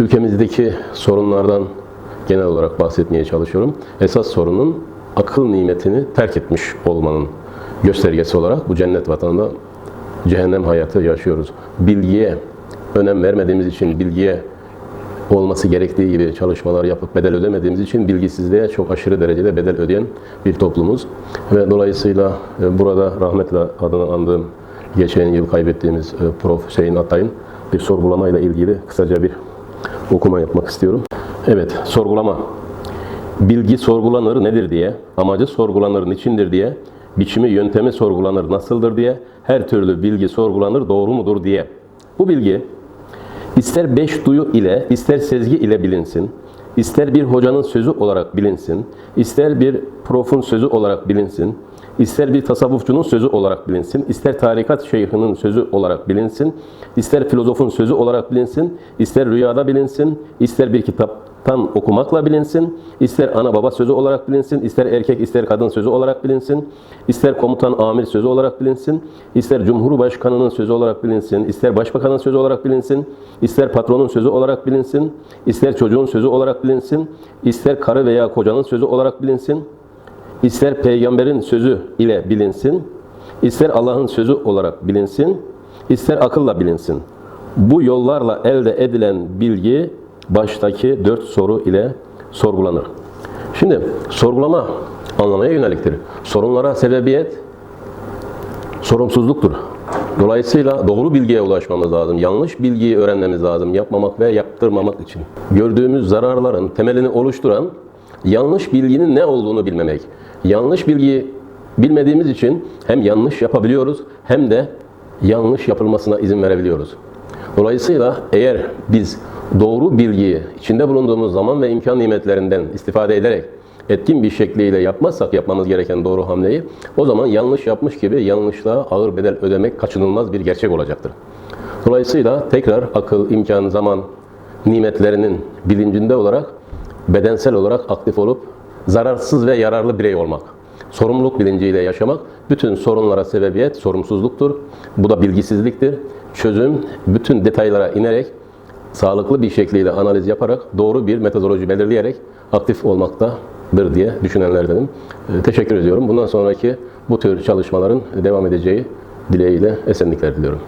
Ülkemizdeki sorunlardan genel olarak bahsetmeye çalışıyorum. Esas sorunun akıl nimetini terk etmiş olmanın göstergesi olarak bu cennet vatanında cehennem hayatı yaşıyoruz. Bilgiye önem vermediğimiz için bilgiye olması gerektiği gibi çalışmalar yapıp bedel ödemediğimiz için bilgisizliğe çok aşırı derecede bedel ödeyen bir toplumuz. Ve dolayısıyla e, burada rahmetle adını andığım geçen yıl kaybettiğimiz e, Prof. Hüseyin Atay'ın bir sorgulamayla ilgili kısaca bir okuma yapmak istiyorum. Evet, sorgulama. Bilgi sorgulanır nedir diye, amacı sorgulanır niçindir diye, biçimi yöntemi sorgulanır nasıldır diye, her türlü bilgi sorgulanır doğru mudur diye. Bu bilgi ister beş duyu ile, ister sezgi ile bilinsin, ister bir hocanın sözü olarak bilinsin, ister bir profun sözü olarak bilinsin, ister bir tasavvufçunun sözü olarak bilinsin, ister tarikat şeyhinin sözü olarak bilinsin, ister filozofun sözü olarak bilinsin, ister rüyada bilinsin, ister bir kitaptan okumakla bilinsin, ister ana baba sözü olarak bilinsin, ister erkek ister kadın sözü olarak bilinsin, ister komutan amir sözü olarak bilinsin, ister cumhurbaşkanının sözü olarak bilinsin, ister başbakanın sözü olarak bilinsin, ister patronun sözü olarak bilinsin, ister çocuğun sözü olarak bilinsin, ister karı veya kocanın sözü olarak bilinsin, ister peygamberin sözü ile bilinsin, ister Allah'ın sözü olarak bilinsin, ister akılla bilinsin. Bu yollarla elde edilen bilgi baştaki dört soru ile sorgulanır. Şimdi sorgulama anlamaya yöneliktir. Sorunlara sebebiyet sorumsuzluktur. Dolayısıyla doğru bilgiye ulaşmamız lazım. Yanlış bilgiyi öğrenmemiz lazım. Yapmamak ve yaptırmamak için. Gördüğümüz zararların temelini oluşturan yanlış bilginin ne olduğunu bilmemek. Yanlış bilgiyi bilmediğimiz için hem yanlış yapabiliyoruz hem de yanlış yapılmasına izin verebiliyoruz. Dolayısıyla eğer biz doğru bilgiyi içinde bulunduğumuz zaman ve imkan nimetlerinden istifade ederek etkin bir şekliyle yapmazsak yapmamız gereken doğru hamleyi o zaman yanlış yapmış gibi yanlışlığa ağır bedel ödemek kaçınılmaz bir gerçek olacaktır. Dolayısıyla tekrar akıl, imkan, zaman nimetlerinin bilincinde olarak bedensel olarak aktif olup zararsız ve yararlı birey olmak. Sorumluluk bilinciyle yaşamak bütün sorunlara sebebiyet sorumsuzluktur. Bu da bilgisizliktir. Çözüm bütün detaylara inerek sağlıklı bir şekliyle analiz yaparak doğru bir metodoloji belirleyerek aktif olmaktadır diye düşünenlerdenim. Ee, Teşekkür ediyorum. Bundan sonraki bu tür çalışmaların devam edeceği dileğiyle esenlikler diliyorum.